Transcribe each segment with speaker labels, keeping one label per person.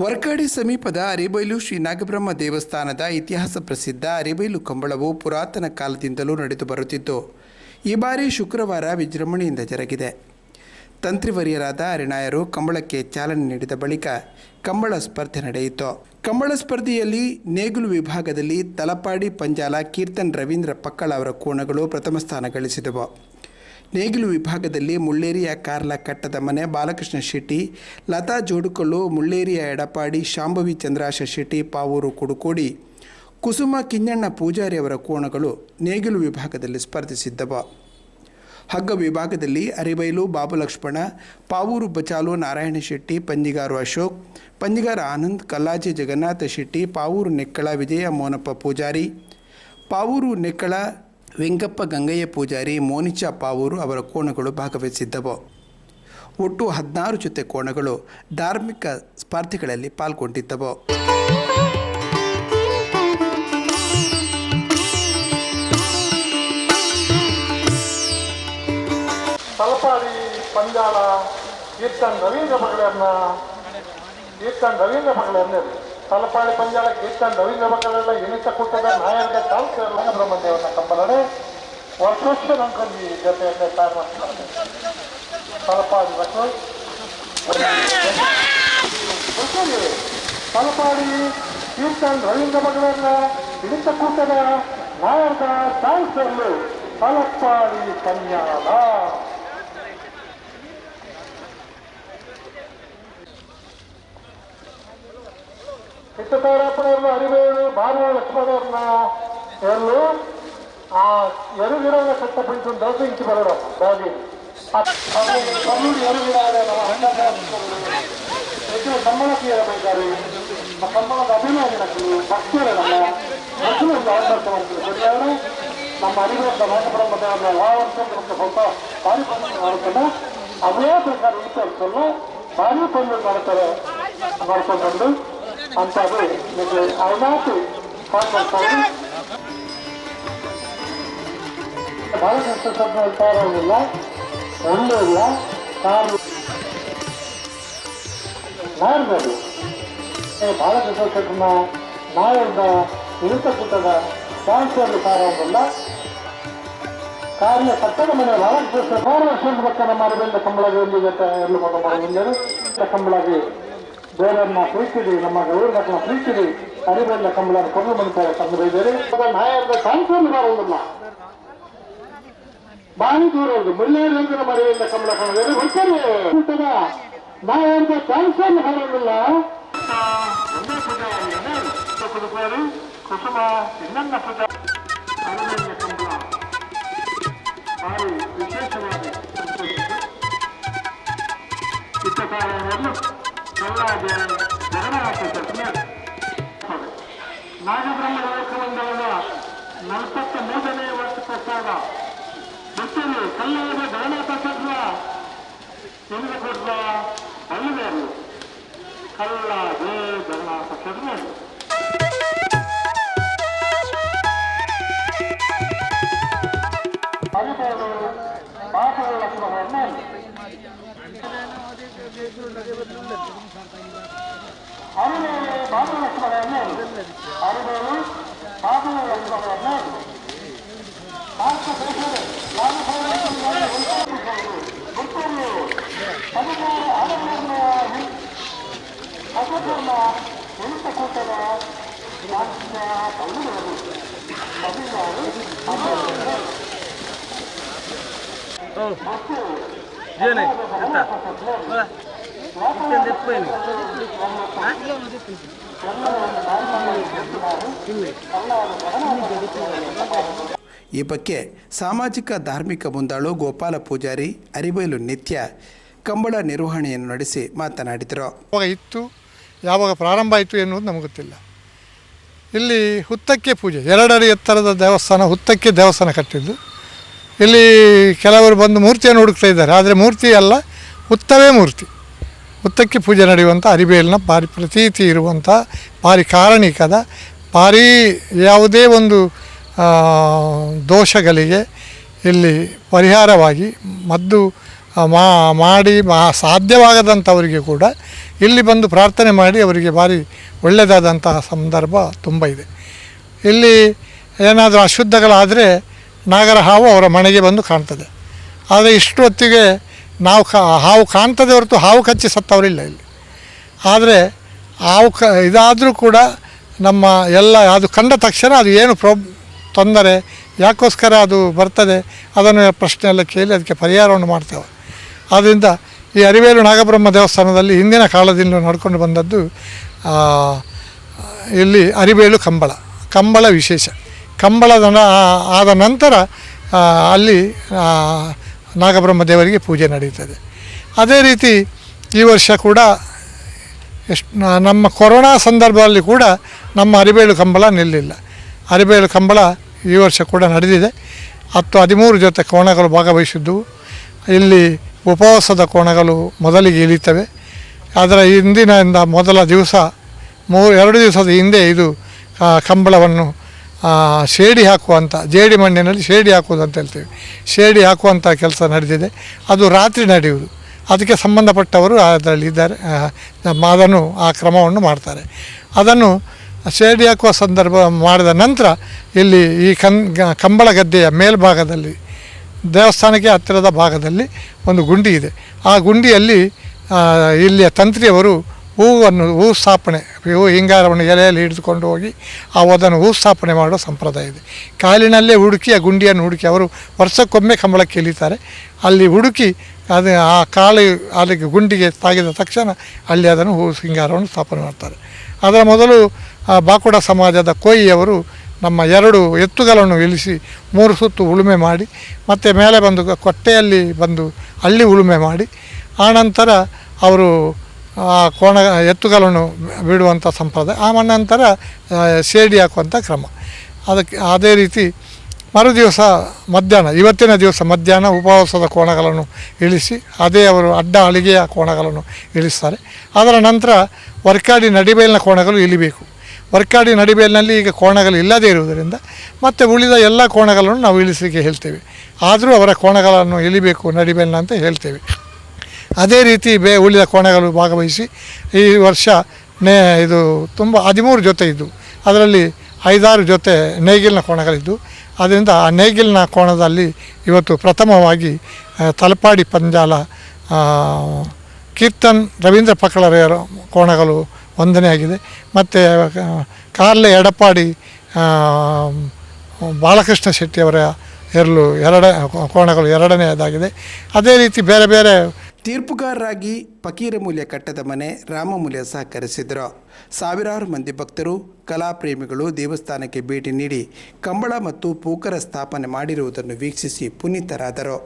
Speaker 1: ವರ್ಕಾಡಿ ಸಮೀಪದ ಅರಿಬೈಲು ಶ್ರೀ ನಾಗಬ್ರಹ್ಮ ದೇವಸ್ಥಾನದ ಇತಿಹಾಸ ಪ್ರಸಿದ್ಧ ಅರಿಬೈಲು ಕಂಬಳವು ಪುರಾತನ ಕಾಲದಿಂದಲೂ ನಡೆದು ಬರುತ್ತಿದ್ದು, ಈ ಬಾರಿ ಶುಕ್ರವಾರ ವಿಜೃಂಭಣೆಯಿಂದ ಜರುಗಿದೆ. ತಂತ್ರಿವರಿಯರಾದ ಅರಿನಾಯರು ಕಂಬಳಕ್ಕೆ ಚಾಲನೆ ನೀಡಿದ ಬಳಿಕ ಕಂಬಳ ಸ್ಪರ್ಧೆ ನಡೆಯಿತು. ಕಂಬಳ ಸ್ಪರ್ಧೆಯಲ್ಲಿ ನೇಗುಲು ವಿಭಾಗದಲ್ಲಿ ತಲಪಾಡಿ, ಪಂಜಾಲ, ಕೀರ್ತನ್, ರವೀಂದ್ರ ಪಕ್ಕಳ ಅವರ ಕೋಣಗಳು ಪ್ರಥಮ ಸ್ಥಾನ ಗಳಿಸಿದವು. ನೇಗಿಲು ವಿಭಾಗದಲ್ಲಿ ಮುಳ್ಳೇರಿಯ ಕಾರ್ಲ ಕಟ್ಟದ ಮನೆ ಬಾಲಕೃಷ್ಣ ಶೆಟ್ಟಿ, ಲತಾ ಜೋಡುಕಲ್ಲು ಮುಳ್ಳೇರಿಯ ಎಡಪಾಡಿ ಶಾಂಭವಿ ಚಂದ್ರಾಶ ಶೆಟ್ಟಿ, ಪಾವೂರು ಕುಡುಕೋಡಿ. ಕುಸುಮ ಕಿಂಜಣ್ಣ ಪೂಜಾರಿ ಅವರ ಕೋಣಗಳು ನೇಗಿಲು ವಿಭಾಗದಲ್ಲಿ ಸ್ಪರ್ಧಿಸಿದ್ದವ. ಹಗ್ಗ ವಿಭಾಗದಲ್ಲಿ ಅರಿಬೈಲು ಬಾಬು ಲಕ್ಷ್ಮಣ ಪಾವೂರು ಬಚಾಲು ನಾರಾಯಣ ಶೆಟ್ಟಿ, ಪಂಜಿಗಾರು ಅಶೋಕ್, ಪಂಜಿಗಾರ ಆನಂದ್, ಕಲ್ಲಾಜಿ ಜಗನ್ನಾಥ ಶೆಟ್ಟಿ, ಪಾವೂರು ನೆಕ್ಕಳ ವಿಜಯ ಮೋನಪ್ಪ ಪೂಜಾರಿ. ಪಾವೂರು ನೆಕ್ಕಳ ವೆಂಕಪ್ಪ ಗಂಗಯ್ಯ ಪೂಜಾರಿ ಮೋನಿಚಾ ಪಾವೂರು ಅವರ ಕೋಣಗಳು ಭಾಗವಹಿಸಿದ್ದವು. ಒಟ್ಟು ಹದಿನಾರು ಜೊತೆ ಕೋಣಗಳು ಧಾರ್ಮಿಕ ಸ್ಪರ್ಧೆಗಳಲ್ಲಿ ಪಾಲ್ಗೊಂಡಿದ್ದವು.
Speaker 2: ತಲಪಾಡಿ ಪಂಜಾಲ ಕೀರ್ತನ್ ರವೀಂದ್ರ ಮಗಳನ್ನ ಕೀರ್ತನ್ ರವೀಂದ್ರ ಮಗಳನ್ನ ತಲಪಾಡಿ ಪಂಜಾಳ ಕೀರ್ತನ್ ರವೀಂದ್ರ ಮಕ್ಕಳೆಲ್ಲ ಎಣಿತ ಕೂಟದ ನಾಯಕ ಚಾಲ್ಕರ್ ಬ್ರಹ್ಮದೇವನ ಕಂಬಲಡೆ ವರ್ಷ ಈ ಜೊತೆಯಲ್ಲೇ ತಯಾರು ತಲಪಾಡಿ ಮಕ್ಕಳು. ತಲಪಾಡಿ ಕೀರ್ತನ್ ರವೀಂದ್ರ ಮಗಳನ್ನ ಹಿಡಿತ ಕೂಟದ ನಾಯಕ ಚಾಲ್ಕರ್ಲು ತಲಪಾಡಿ ಪಂಜಾಲ ಚಿತ್ತತಾರಪ್ಪನವ್ರನ್ನ ಹರಿಬೇಡು ಬಾರಿ ಲಕ್ಷ್ಮಣವ್ರನ್ನ ಎಲ್ಲೂ ಆ ಎರುಗಿಡದ ಕಟ್ಟ ಬಿಟ್ಟು ದಸ ಇಂಚು ಬರೋಣ ಬಾಗಿ. ಕಲ್ಲೂರು ಹೆಚ್ಚಿನ ಸಂಬಳಕ್ಕೆ ಇರಬೇಕಾದ್ರೆ ಆ ಸಂಬಳದ ಅಭಿಮಾನಿ ನಕಲು ಭಕ್ತರೇ ನಮ್ಮ ಆಡಳಿತ ಮಾಡ್ತಾರೆ ನಮ್ಮ ಅರಿಬೇಕ ನಾಟಬ್ರಹ್ಮದೇವರ ಯಾವ ವರ್ಷ ಸ್ವಲ್ಪ ಪಂದ್ಯ ಮಾಡ್ತಾನೆ ಅದೇ ಪ್ರಕಾರ ಉತ್ತರಿಸಲು ಮಾಡ್ತಾರೆ, ಮಾಡ್ಕೊಂಡು ಬಂದು ಅಂತ ಅದು ನಿಮಗೆ ಅವನಾತು ಕಾಣ್ಕೊಳ್ತಾರೆ ಕಷ್ಟ ಸ್ವಲ್ಪ ಇರ್ತಾರಿಲ್ಲ ಒಳ್ಳೆ ಇಲ್ಲ. ಕಾರು ನಾರ್ಗದು ಬಹಳ ಕಷ್ಟನ ನಾಯದ ಇರುತ್ತ ಕೂಟದ ಟ್ರಾನ್ಸ್ಫರ್ ಕಾರವಲ್ಲ ಕಾರ್ಯ ಕಟ್ಟಡ ಮನೆ ಬಹಳ ಆರು ವರ್ಷದ ಪಕ್ಕ ನಮ್ಮ ಕಂಬಳಗೆ ಒಂದು ಜೊತೆ ಎಲ್ಲ ಮಗ ಕಂಬಳಗೆ ಬೇರೆಯನ್ನ ಪ್ರೀತಿರಿ ನಮ್ಮ ಗೌರವ ಮಕ್ಕಳ ಪ್ರೀತಿರಿ ಅರಿವೆಲ್ಲ ಕಂಬಳ ಕೊಂಡು ತಂದು ಬೈದರೆ ನಾಯಕರ ಟ್ರಾನ್ಸ್ಫರ್ ಕಾರವಲ್ಲ ಬಾಣಿ ದೂರ ಒಂದು. ಮುಳ್ಳೇರಿ ಮರೆಯಿಂದ ಕಂಬಳ ಬರ್ತಾರೆ ಕೂಟದ ನಾಯಕರ ಟ್ರಾನ್ಸ್ಫರ್ ಕಾರವಲ್ಲ ಕುಸುಮ ಇನ್ನೊಂದ ಭಾರಿ ವಿಶೇಷವಾಗಿ ನಾಗಬ್ರಹ್ಮ ಲೋಕಮಂಡಲದ ನಲವತ್ತ ಮೂರನೇ ವರ್ಷಕ್ಕೋಸ್ಕರ ಸತ್ವ ಎಂದು ಕೊಡುವ ಬಲ್ಲುವರು ಕಲ್ಲಾದ ಜಗನ್ನಾಥ ಸತ್ಯನಾಥ್ ಹರಿಬೋದು ಪಾಪಗಳ ಲಕ್ಷ್ಮಣವನ್ನು ಹರಿಬೇರು ಲಕ್ಷ್ಮಣವನ್ನು ಹರಿಬೇರು ಬಾಬು ಲಕ್ಷ್ಮಣವನ್ನು ಭಾರತ ದೇಶದ ಗುರುತರು ಹದಿನಾರು ಹಣವನ್ನು ಅಸಧರ್ಮ ಉಳಿತ ಕೂಟದ ರಾಜ್ಯ ತಮಿಳುಗಳು ಹದಿನಾರು ಹದಿನಾರು
Speaker 3: ಏನೇ ಎಂತ
Speaker 1: ಈ ಬಗ್ಗೆ ಸಾಮಾಜಿಕ ಧಾರ್ಮಿಕ ಮುಂದಾಳು ಗೋಪಾಲ ಪೂಜಾರಿ ಅರಿಬೈಲು ನಿತ್ಯ ಕಂಬಳ ನಿರ್ವಹಣೆಯನ್ನು ನಡೆಸಿ ಮಾತನಾಡಿದರು.
Speaker 4: ಯಾವಾಗ ಇತ್ತು, ಯಾವಾಗ ಪ್ರಾರಂಭ ಆಯಿತು ಎನ್ನುವುದು ನಮಗೆ ಗೊತ್ತಿಲ್ಲ. ಇಲ್ಲಿ ಹುತ್ತಕ್ಕೆ ಪೂಜೆ ಎರಡಡಿ ಎತ್ತರದ ದೇವಸ್ಥಾನ ಹುತ್ತಕ್ಕೆ ದೇವಸ್ಥಾನ ಕಟ್ಟಿದ್ದು. ಇಲ್ಲಿ ಕೆಲವರು ಬಂದು ಮೂರ್ತಿಯನ್ನು ಹುಡುಕ್ತಾ ಇದ್ದಾರೆ, ಆದರೆ ಮೂರ್ತಿ ಅಲ್ಲ, ಹುತ್ತವೇ ಮೂರ್ತಿ. ಹುತ್ತಕ್ಕೆ ಪೂಜೆ ನಡೆಯುವಂಥ ಅರಿಬೇಲಿನ ಪಾರಿ, ಪ್ರತೀತಿ ಇರುವಂಥ ಪಾರಿ ಕಾರಣಿಕದ ಪಾರಿ ಯಾವುದೇ ಒಂದು ದೋಷಗಳಿಗೆ ಇಲ್ಲಿ ಪರಿಹಾರವಾಗಿ ಮದ್ದು ಮಾಡಿ, ಮಾ, ಸಾಧ್ಯವಾಗದಂಥವರಿಗೆ ಕೂಡ ಇಲ್ಲಿ ಬಂದು ಪ್ರಾರ್ಥನೆ ಮಾಡಿ ಅವರಿಗೆ ಭಾರಿ ಒಳ್ಳೆಯದಾದಂತಹ ಸಂದರ್ಭ ತುಂಬ ಇದೆ. ಇಲ್ಲಿ ಏನಾದರೂ ಅಶುದ್ಧಗಳಾದರೆ ನಾಗರ ಹಾವು ಅವರ ಮನೆಗೆ ಬಂದು ಕಾಣ್ತದೆ. ಆದರೆ ಇಷ್ಟು ಹೊತ್ತಿಗೆ ನಾವು ಹಾವು ಕಾಣ್ತದೆ ಹೊರತು ಹಾವು ಕಚ್ಚಿ ಸತ್ತವರಿಲ್ಲ ಇಲ್ಲಿ. ಆದರೆ ಹಾವು ಕ ಇದಾದರೂ ಕೂಡ ನಮ್ಮ ಎಲ್ಲ ಅದು ಕಂಡ ತಕ್ಷಣ ಅದು ಏನು ಪ್ರಾಬ್ ತೊಂದರೆ, ಯಾಕೋಸ್ಕರ ಅದು ಬರ್ತದೆ, ಅದನ್ನು ಪ್ರಶ್ನೆ ಎಲ್ಲ ಕೇಳಿ ಅದಕ್ಕೆ ಪರಿಹಾರವನ್ನು ಮಾಡ್ತೇವೆ. ಆದ್ದರಿಂದ ಈ ಅರಿವೇಲು ನಾಗಬ್ರಹ್ಮ ದೇವಸ್ಥಾನದಲ್ಲಿ ಹಿಂದಿನ ಕಾಲದಿಂದ ನಡ್ಕೊಂಡು ಬಂದದ್ದು ಇಲ್ಲಿ ಅರಿವೇಲು ಕಂಬಳ ಕಂಬಳ ವಿಶೇಷ. ಕಂಬಳದ ಆದ ನಂತರ ಅಲ್ಲಿ ನಾಗಬ್ರಹ್ಮ ದೇವರಿಗೆ ಪೂಜೆ ನಡೀತದೆ. ಅದೇ ರೀತಿ ಈ ವರ್ಷ ಕೂಡ ಎಷ್ಟು ನಮ್ಮ ಕೊರೋನಾ ಸಂದರ್ಭದಲ್ಲಿ ಕೂಡ ನಮ್ಮ ಅರಿಬೇಳು ಕಂಬಳ ನಿಲ್ಲಿಲ್ಲ. ಅರಿಬೇಳು ಕಂಬಳ ಈ ವರ್ಷ ಕೂಡ ನಡೆದಿದೆ. ಹತ್ತು ಹದಿಮೂರು ಜೊತೆ ಕೋಣಗಳು ಭಾಗವಹಿಸಿದ್ದವು ಇಲ್ಲಿ ಉಪವಾಸದ ಕೋಣಗಳು ಮೊದಲಿಗೆ ಇಳಿತವೆ. ಅದರ ಹಿಂದಿನಿಂದ ಮೊದಲ ದಿವಸ ಮೂರು ಎರಡು ದಿವಸದ ಹಿಂದೆ ಇದು ಕಂಬಳವನ್ನು ಶೇಡಿ ಹಾಕುವಂಥ ಜೇಡಿ ಮಣ್ಣಿನಲ್ಲಿ ಶೇಡಿ ಹಾಕುವುದು ಅಂತ ಹೇಳ್ತೇವೆ. ಶೇಡಿ ಹಾಕುವಂಥ ಕೆಲಸ ನಡೆದಿದೆ. ಅದು ರಾತ್ರಿ ನಡೆಯುವುದು. ಅದಕ್ಕೆ ಸಂಬಂಧಪಟ್ಟವರು ಅದರಲ್ಲಿ ಇದ್ದಾರೆ. ಅದನ್ನು, ಆ ಕ್ರಮವನ್ನು ಮಾಡ್ತಾರೆ. ಅದನ್ನು ಶೇಡಿ ಹಾಕುವ ಸಂದರ್ಭ ಮಾಡಿದ ನಂತರ ಇಲ್ಲಿ ಈ ಕನ್ ಕಂಬಳ ಗದ್ದೆಯ ಮೇಲ್ಭಾಗದಲ್ಲಿ, ದೇವಸ್ಥಾನಕ್ಕೆ ಹತ್ತಿರದ ಭಾಗದಲ್ಲಿ ಒಂದು ಗುಂಡಿ ಇದೆ. ಆ ಗುಂಡಿಯಲ್ಲಿ ಇಲ್ಲಿಯ ತಂತ್ರಿಯವರು ಹೂವನ್ನು ಹೂ ಸ್ಥಾಪನೆ ಹೂ ಹಿಂಗಾರವನ್ನು ಎಲೆಯಲ್ಲಿ ಹಿಡಿದುಕೊಂಡು ಹೋಗಿ ಆ ಅದನ್ನು ಹೂ ಸ್ಥಾಪನೆ ಮಾಡುವ ಸಂಪ್ರದಾಯ ಇದೆ. ಕಾಲಿನಲ್ಲೇ ಹುಡುಕಿ, ಆ ಗುಂಡಿಯನ್ನು ಹುಡುಕಿ, ಅವರು ವರ್ಷಕ್ಕೊಮ್ಮೆ ಕಂಬಳಕ್ಕೆ ಇಳಿತಾರೆ. ಅಲ್ಲಿ ಹುಡುಕಿ ಅದು ಆ ಕಾಲು, ಅದಕ್ಕೆ ಗುಂಡಿಗೆ ತಾಗಿದ ತಕ್ಷಣ ಅಲ್ಲಿ ಅದನ್ನು ಹೂ ಸಿಂಗಾರವನ್ನು ಸ್ಥಾಪನೆ ಮಾಡ್ತಾರೆ. ಅದರ ಮೊದಲು, ಆ ಬಾಕುಡ ಸಮಾಜದ ಕೋಯಿಯವರು ನಮ್ಮ ಎರಡು ಎತ್ತುಗಳನ್ನು ಇಳಿಸಿ ಮೂರು ಸುತ್ತು ಉಳುಮೆ ಮಾಡಿ, ಮತ್ತು ಮೇಲೆ ಬಂದು ಕೊಟ್ಟೆಯಲ್ಲಿ ಬಂದು ಅಲ್ಲಿ ಉಳುಮೆ ಮಾಡಿ ಆನಂತರ ಅವರು ಕೋಣ, ಎತ್ತುಗಳನ್ನು ಬಿಡುವಂಥ ಸಂಪ್ರದಾಯ. ಆ ನಂತರ ಸೇಡಿ ಹಾಕುವಂಥ ಕ್ರಮ. ಅದಕ್ಕೆ, ಅದೇ ರೀತಿ ಮರು ದಿವಸ ಮಧ್ಯಾಹ್ನ, ಇವತ್ತಿನ ದಿವಸ ಮಧ್ಯಾಹ್ನ ಉಪವಾಸದ ಕೋಣಗಳನ್ನು ಇಳಿಸಿ, ಅದೇ ಅವರು ಅಡ್ಡ ಅಳಿಗೆಯ ಕೋಣಗಳನ್ನು ಇಳಿಸ್ತಾರೆ. ಅದರ ನಂತರ ವರ್ಕಾಡಿ ನಡಿಬೇಲಿನ ಕೋಣಗಳು ಇಳಿಬೇಕು. ವರ್ಕಾಡಿ ನಡಿಬೇಲಿನಲ್ಲಿ ಈಗ ಕೋಣಗಳು ಇಲ್ಲದೇ ಇರುವುದರಿಂದ ಮತ್ತು ಉಳಿದ ಎಲ್ಲ ಕೋಣಗಳನ್ನು ನಾವು ಇಳಿಸಲಿಕ್ಕೆ ಹೇಳ್ತೇವೆ. ಆದರೂ ಅವರ ಕೋಣಗಳನ್ನು ಇಳಿಬೇಕು, ನಡಿಬೇಲಿನ ಅಂತ ಹೇಳ್ತೇವೆ. ಅದೇ ರೀತಿ ಬೇ ಉಳಿದ ಕೋಣೆಗಳು ಭಾಗವಹಿಸಿ ಈ ವರ್ಷ ನೇ ಇದು ತುಂಬ ಹದಿಮೂರು ಜೊತೆ ಇದ್ದು, ಅದರಲ್ಲಿ ಐದಾರು ಜೊತೆ ನೇಗಿಲಿನ ಕೋಣಗಳಿದ್ದು, ಅದರಿಂದ ಆ ನೇಗಿಲಿನ ಕೋಣದಲ್ಲಿ ಇವತ್ತು ಪ್ರಥಮವಾಗಿ ತಲಪಾಡಿ ಪಂಜಾಲ ಕೀರ್ತನ್ ರವೀಂದ್ರ ಪಕ್ಕಳರ ಕೋಣಗಳು ಒಂದನೇ ಆಗಿದೆ. ಮತ್ತು ಕಾರ್ಲೆ ಎಡಪಾಡಿ ಬಾಲಕೃಷ್ಣ ಶೆಟ್ಟಿಯವರ ಎರಲು ಎರಡ ಕೋಣಗಳು ಎರಡನೆಯದಾಗಿದೆ ಅದೇ ರೀತಿ ಬೇರೆ ಬೇರೆ
Speaker 1: ತೀರ್ಪುಗಾರರಾಗಿ ಫಕೀರಮೂಲ್ಯ ಕಟ್ಟದ ಮನೆ ರಾಮಮೂಲ್ಯ ಸಹಕರಿಸಿದರು ಸಾವಿರಾರು ಮಂದಿ ಭಕ್ತರು ಕಲಾಪ್ರೇಮಿಗಳು ದೇವಸ್ಥಾನಕ್ಕೆ ಭೇಟಿ ನೀಡಿ ಕಂಬಳ ಮತ್ತು ಪೂಕರ ಸ್ಥಾಪನೆ ಮಾಡಿರುವುದನ್ನು ವೀಕ್ಷಿಸಿ ಪುನೀತರಾದರು.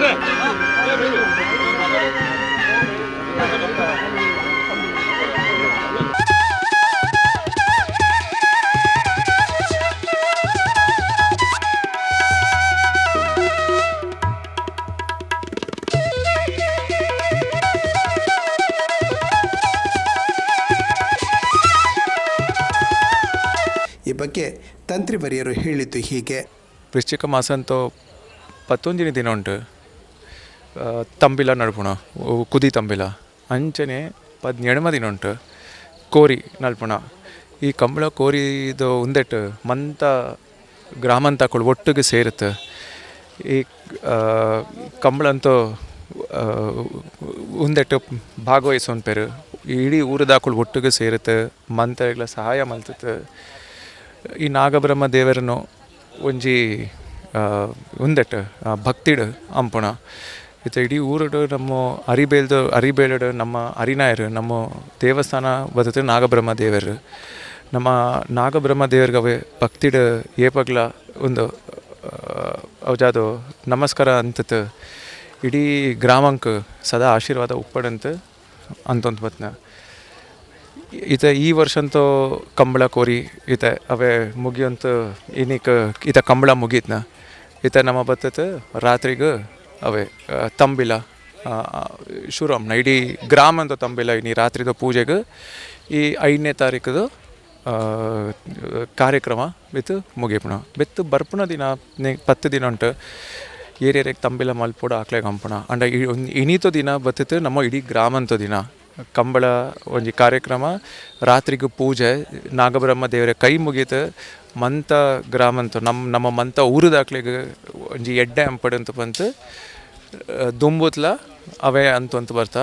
Speaker 1: ಈ ಬಗ್ಗೆ ತಂತ್ರಿ ಬರಿಯರು ಹೇಳಿದ್ದು ಹೀಗೆ.
Speaker 5: ವೃಶ್ಚಿಕ ಮಾಸ ಅಂತೂ ಪತ್ತೊಂದಿನ ದಿನ ಉಂಟು. ತಂಬಿಲ ನಡ್ಪುಣ ಕುದಿ ತಂಬಿಲ. ಅಂಚನೆ ಪದ್ ದಿನ ಉಂಟು ಕೋರಿ ನಲ್ಪುಣ ಈ ಕಂಬಳ ಕೋರಿದು ಉಂದೆಟ್ ಮಂತ ಗ್ರಾಮಾಂತಗಳು ಒಟ್ಟಿಗೆ ಸೇರುತ್ತೆ ಈ ಕಂಬಳಂತೂ ಉಂದೆಟ್ಟು ಭಾಗವಹಿಸೋನ್ ಪೇರು. ಇಡೀ ಊರದಾಕಳು ಒಟ್ಟಿಗೆ ಸೇರುತ್ತೆ ಮಂತ್ರಗಳ ಸಹಾಯ ಮಲ್ತತ್ತೆ ಈ ನಾಗಬ್ರಹ್ಮ ದೇವರನ್ನು ಒಂಜಿ ಉಂದೆಟ್ಟು ಭಕ್ತಿಡ್ ಅಂಪುಣ. ಇತ್ತ ಇಡೀ ಊರುಡು ನಮ್ಮ ಅರಿಬೇಲ್ದು, ಅರಿಬೇಲಡು ನಮ್ಮ ಅರಿನಾಯರು, ನಮ್ಮ ದೇವಸ್ಥಾನ ಬದತು ನಾಗಬ್ರಹ್ಮ ದೇವರು. ನಮ್ಮ ನಾಗಬ್ರಹ್ಮ ದೇವರಿಗೆ ಭಕ್ತಿಡ ಏಪಗ್ಲ ಒಂದು ಅವಜಾದು ನಮಸ್ಕಾರ ಅಂತತ್ ಇಡೀ ಗ್ರಾಮಂಕ್ ಸದಾ ಆಶೀರ್ವಾದ ಉಪ್ಪಡಂತ ಅಂತಂತ ಬತ್ನ ಇತ ಈ ವರ್ಷ ಅಂತೂ ಕಂಬಳ ಕೋರಿ ಈತ ಅವೆ ಮುಗಿಯಂತ ಇನ್ನಿಕ್ ಈತ ಕಂಬಳ ಮುಗೀತ್ನ. ಈತ ನಮ್ಮ ಬತ್ತತ್ ರಾತ್ರಿಗೆ ಅವೇ ತಂಬಿಲ ಶುರಮ್ನ ಇಡೀ ಗ್ರಾಮ ಅಂತ ತಂಬಿಲ ಈ ರಾತ್ರಿದ ಪೂಜೆಗೆ ಈ ಐದನೇ ತಾರೀಕದು ಕಾರ್ಯಕ್ರಮ ಬಿತ್ತು ಮುಗಿಪಣ ಬಿತ್ತು ಬರ್ಪಣ ದಿನ ಪತ್ತು ದಿನ ಉಂಟು. ಏರಿಯರಿಗೆ ತಂಬಿಲ ಮಲ್ಪೋಡ ಹಾಕ್ಲೆ ಕಂಪಣ ಅಂಡ ಇನಿತ ದಿನ ಬತ್ತಿತ್ತು, ನಮ್ಮ ಇಡೀ ಗ್ರಾಮಂತ ದಿನ. ಕಂಬಳ ಒಂಜಿ ಕಾರ್ಯಕ್ರಮ, ರಾತ್ರಿಗೂ ಪೂಜೆ, ನಾಗಬ್ರಹ್ಮ ದೇವರ ಕೈ ಮುಗಿತು, ಮಂತ ಗ್ರಾಮಂತ ನಮ್ಮ ನಮ್ಮ ಮಂತ ಊರದಾಕ್ಲಿಗೆ ಒಂಜಿ ಎಡ್ಡೆ ಅಂಪಡಂತ ಬಂತು. ದುಂಬುತ್ಲ ಅವೇ ಅಂತ ಅಂತ ಬರ್ತಾ